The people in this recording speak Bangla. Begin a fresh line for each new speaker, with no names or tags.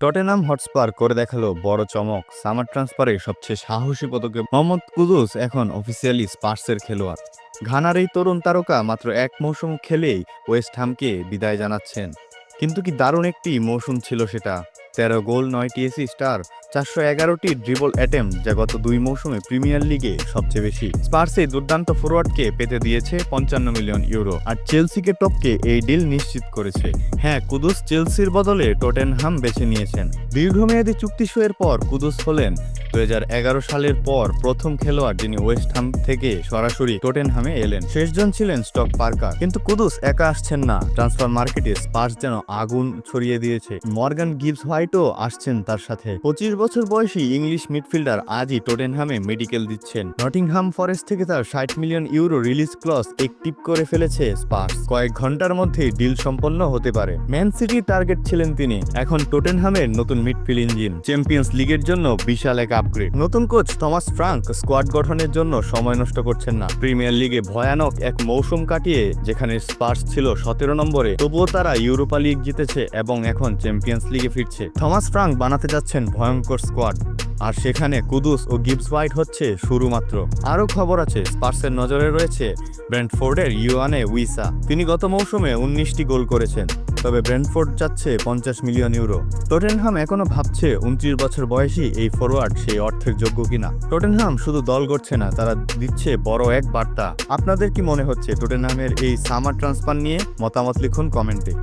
টটেনাম হটস্পার করে দেখাল বড় চমক, সামার ট্রান্সফারে সবচেয়ে সাহসী পদকে। মোহাম্মদ কুদুস এখন অফিসিয়ালি স্পার্সের খেলোয়াড়। ঘানার এই তরুণ তারকা মাত্র এক মৌসুম খেলেই ওয়েস্ট হামকে বিদায় জানাচ্ছেন। কিন্তু কি দারুণ একটি মৌসুম ছিল সেটা? তেরো গোল নয়টি এসি স্টার, চারশো এগারোটি ড্রিবল অ্যাটেম যা গত দুই মৌসুমে প্রিমিয়ার লিগে সবচেয়ে বেশি। স্পার্সে দুর্দান্ত ফরওয়ার্ডকে পেতে দিয়েছে পঞ্চান্ন মিলিয়ন ইউরো। আর চেলসিকে টপকে এই ডিল নিশ্চিত করেছে। হ্যাঁ কুদুস চেলসির বদলে টটেনহাম বেছে নিয়েছেন। দীর্ঘমেয়াদী চুক্তি সইয়ের পর কুদুস হলেন দুই হাজার এগারো সালের পর প্রথম খেলোয়াড় যিনি ওয়েস্ট হাম থেকে সরাসরি টোটেনহামে এলেন। শেষজন ছিলেন স্টক পার্কার কিন্তু কুদুস একা আসছেন না। ট্রান্সফার মার্কেটে স্পার্স যেন আগুন ছড়িয়ে দিয়েছে। মর্গান গিবস হোয়াইটও আসছেন তার সাথে। পঁচিশ বছর বয়সী ইংলিশ মিডফিল্ডার আজই টোটেনহামে মেডিকেল দিচ্ছেন। নটিংহাম ফরেস্ট থেকে তার ষাট million euro release clause active করে ফেলেছে স্পার্স। কয়েক ঘণ্টার মধ্যেই ডিল সম্পন্ন হতে পারে। ম্যান সিটি টার্গেট ছিলেন তিনি। এখন টোটেনহামের নতুন মিডফিল্ড ইঞ্জিন। চ্যাম্পিয়ন্স লিগের জন্য বিশাল এক আপগ্রেড। নতুন কোচ থমাস ফ্রাঙ্ক স্কোয়াড গঠনের জন্য সময় নষ্ট করছেন না। প্রিমিয়ার লিগে ভয়ানক এক মৌসুম কাটিয়ে যেখানে স্পার্স ছিল সতেরো নম্বরে, তবুও তারা ইউরোপা লিগ জিতেছে এবং এখন চ্যাম্পিয়ন্স লিগে ফিরছে। থমাস ফ্রাঙ্ক বানাতে যাচ্ছেন ভয়ঙ্কর স্কোয়াড। আর সেখানে কুদুস ও গিবস হোয়াইট হচ্ছে শুরু মাত্র আরও খবর আছে, স্পার্সের নজরে রয়েছে ব্র্যান্ডফোর্ডের ইউয়ানে উইসা। তিনি গত মৌসুমে উনিশটি গোল করেছেন, তবে ব্র্যান্ডফোর্ড চাচ্ছে পঞ্চাশ মিলিয়ন ইউরো। টোটেনহাম এখনও ভাবছে উনত্রিশ বছর বয়সী এই ফরওয়ার্ড সেই অর্থের যোগ্য কিনা। টোটেনহাম শুধু দল করছে না, তারা দিচ্ছে বড় এক বার্তা। আপনাদের কি মনে হচ্ছে টটেনহামের এই সামার ট্রান্সফার নিয়ে? মতামত লিখুন কমেন্টে।